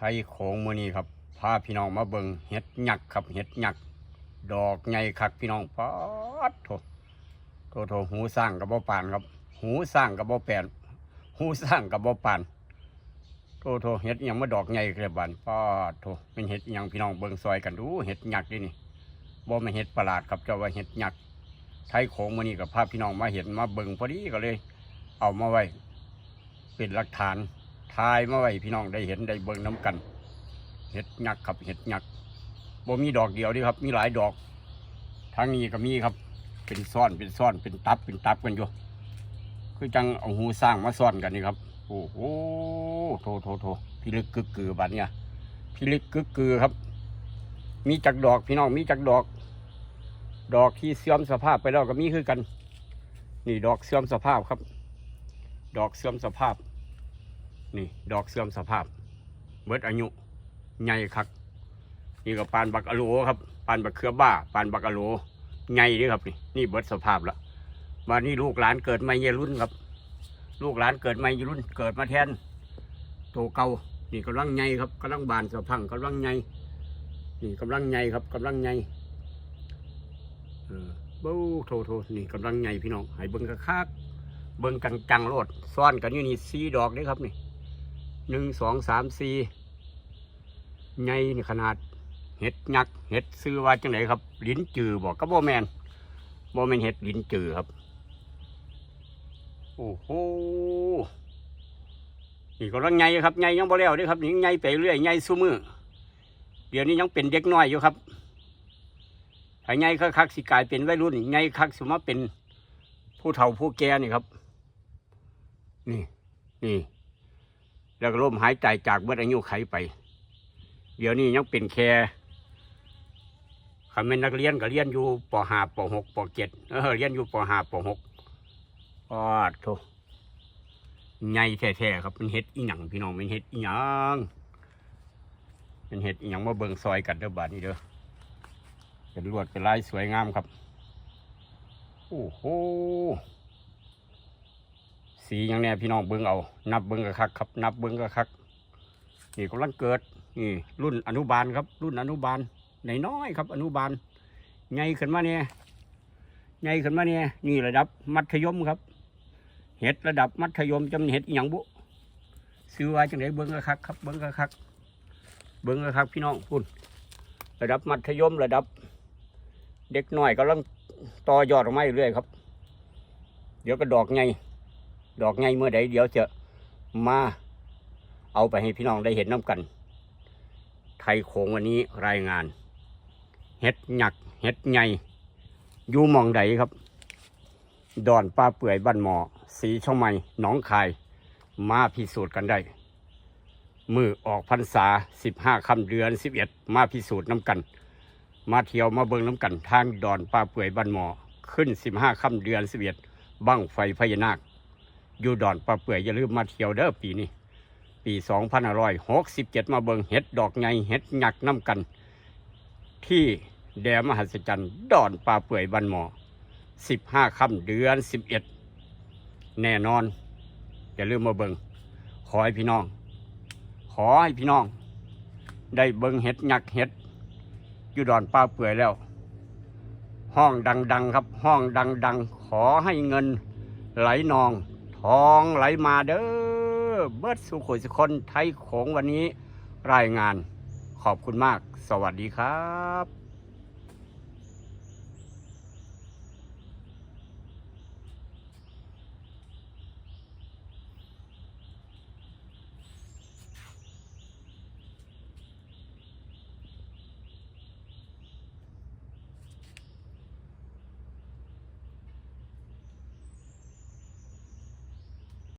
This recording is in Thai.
ทยโขงมือนี้ครับพาพี่น้องมาเบิงเห็ดหยักครับเห็ดหยัก ดอกใหญ่คักพี่น้องป๊อดโถโถโถหูสร้างกับบ่ปานครับ หูสร้างกับบ่แปนหูสร้างกับบ่ปานโถโถเห็ดยังมาดอกใหญ่กระบานป๊อดโถเป็นเห็ดยังพี่น้องเบิงซอยกันดูเห็ดหยักดินี่บ่แม่นเห็ดประหลาดครับเจ้าว่าเห็ดหยักไทยโขงมือนี้กับภาพพี่น้องมาเห็นมาเบิงพอดีก็เลย เอามาไว้ เป็นหลักฐาน ทายมาไว้พี่น้องได้เห็นได้เบิ่งน้กัน เห็ดหยักครับเห็ดหยักบ่มีดอกเดียวดีครับ มีหลายดอกทางนี้ก็มีครับ เป็นซ่อนเป็นซ่อนเป็นตับเป็นตับกันอยู่คือจังเอาหูสร้างมาซ่อนกันนี่ครับโอ้โหโถโถโถพี่ลึกกึกกือบัดเนี่ยพี่ลึกกึกกือครับ มีจักดอกพี่น้องมีจักดอก ดอกที่เสื่อมสภาพไปแล้วก็มีคือกัน นี่ดอกเสื่อมสภาพครับ ดอกเสื่อมสภาพ นี่ดอกเสื่อมสภาพ เบิดอายุใหญ่คัก นี่ก็ปานบักอะโลครับปานบักเขือบ้าปานบักอะโลใหญ่เด้วยครับนี่นี่เบิดสภาพละมานี่ลูกหลานเกิดมาเยรุ่นครับ ลูกหลานเกิดมาเยรุ่น เกิดมาแทนโตเก่านี่กำลังใหญ่ครับกำลังบานสะพังกำลังใหญ่นี่กำลังใหญ่ครับกำลังใหญ่เออบ้าโทโทนี่กำลังใหญ่พี่น้องให้เบิ่งกระคักเบิ่งกังจังโลดซ้อนกันอยู่นี่สีดอกเด้ครับนี่ หนึ่งสองสามสี่ใหญ่ขนาดเห็ดยักษ์เห็ดซื้อว่าจังไหนครับลิ้นจือบอกก็บ่แมนบ่แมนเห็ดลิ้นจือครับ โอ้โหนี่ก็รังไงครับไงยังบ่แล้วด้อครับนี่ไงไปเรื่อยไงซุมือเดี๋ยวนี้ยังเป็นเด็กน้อยอยู่ครับถ้าไงคักสิกลายเป็นวัยรุ่นไงคักสมมาเป็นผู้เฒ่าผู้แก่นี่ครับ นี่นี่ แล้วก็ล่มหายใจจากเมื่ออายุไขไป เดี๋ยวนี้ยังเป็นแค่คันเป็นนักเรียนก็เรียนอยู่ปหปหกปเจ็ดเออเรียนอยู่ปหปหกออดโถใหญ่แท้ๆครับเป็นเห็ดอีหยังพี่น้องเป็นเห็ดอีหยังเป็นเห็ดอีหยังมาเบิ่งซอยกันเด้อบาดนี้เด้อเป็นลวดเป็นลายสวยงามครับ โอ้โห สีหยังแน่พี่น้องเบิ่งเอา นับเบิ่งกะคักครับ นับเบิ่งกะคักนี่กำลังเกิดนี่รุ่นอนุบาลครับ รุ่นอนุบาลในน้อยครับ อนุบาลใหญ่ขึ้นมาเนี่ยใหญ่ขึ้นมาเนี่ยนี่ระดับมัธยมครับ เห็ดระดับมัธยมจำเห็ดอย่างบุซื้อไว้จังไดเบิ้งกระคักครับเบิ้งกระคักเบิ้งกระคักพี่น้องคุณระดับมัธยมระดับ เด็กน้อยกำลังต่อยอดออกมาเรื่อยครับ เดี๋ยวก็ดอกไง ดอกไงเมื่อใดเดี๋ยวจะมาเอาไปให้พี่น้องได้เห็นน้ำกัน ไทยโขงวันนี้รายงาน เห็ดหยัก เห็ดใหญ่อยู่มองใดครับ ดอนปลาเปื่อยบ้านหมอ สีช่องไม้หนองคาย มาพิสูจน์กันได้ มือออกพรรษาสิบห้าคำเดือนสิบเอ็ดมาพิสูจน์น้ำกัน มาเที่ยวมาเบิงน้ำกัน ทางดอนปลาเปื่อยบ้านหมอ ขึ้นสิบห้าคำเดือนสิบเอ็ดบั้งไฟพญานาค อยู่ดอนปลาเปื่อยอย่าลืมมาเที่ยวเด้อปีนี้ ปี2567มาเบิงเห็ดดอกไงเห็ดหยักน้ำกัน ที่แดมมหัศจรรย์ดอนปลาเปื่อยบันหมอ15ค่ำเดือน11แน่นอน อย่าลืมมาเบิงขอให้พี่น้อง ขอให้พี่น้อง ได้เบิงเห็ดหยักเห็ดอยู่ดอนปลาเปื่อยแล้วห้องดัง ๆ ครับห้องดัง ๆ ขอให้เงินไหลนอง ทองไหลมาเด้อเบิร์ดสุขุยสุคนไทยของวันนี้รายงานขอบคุณมาก สวัสดีครับ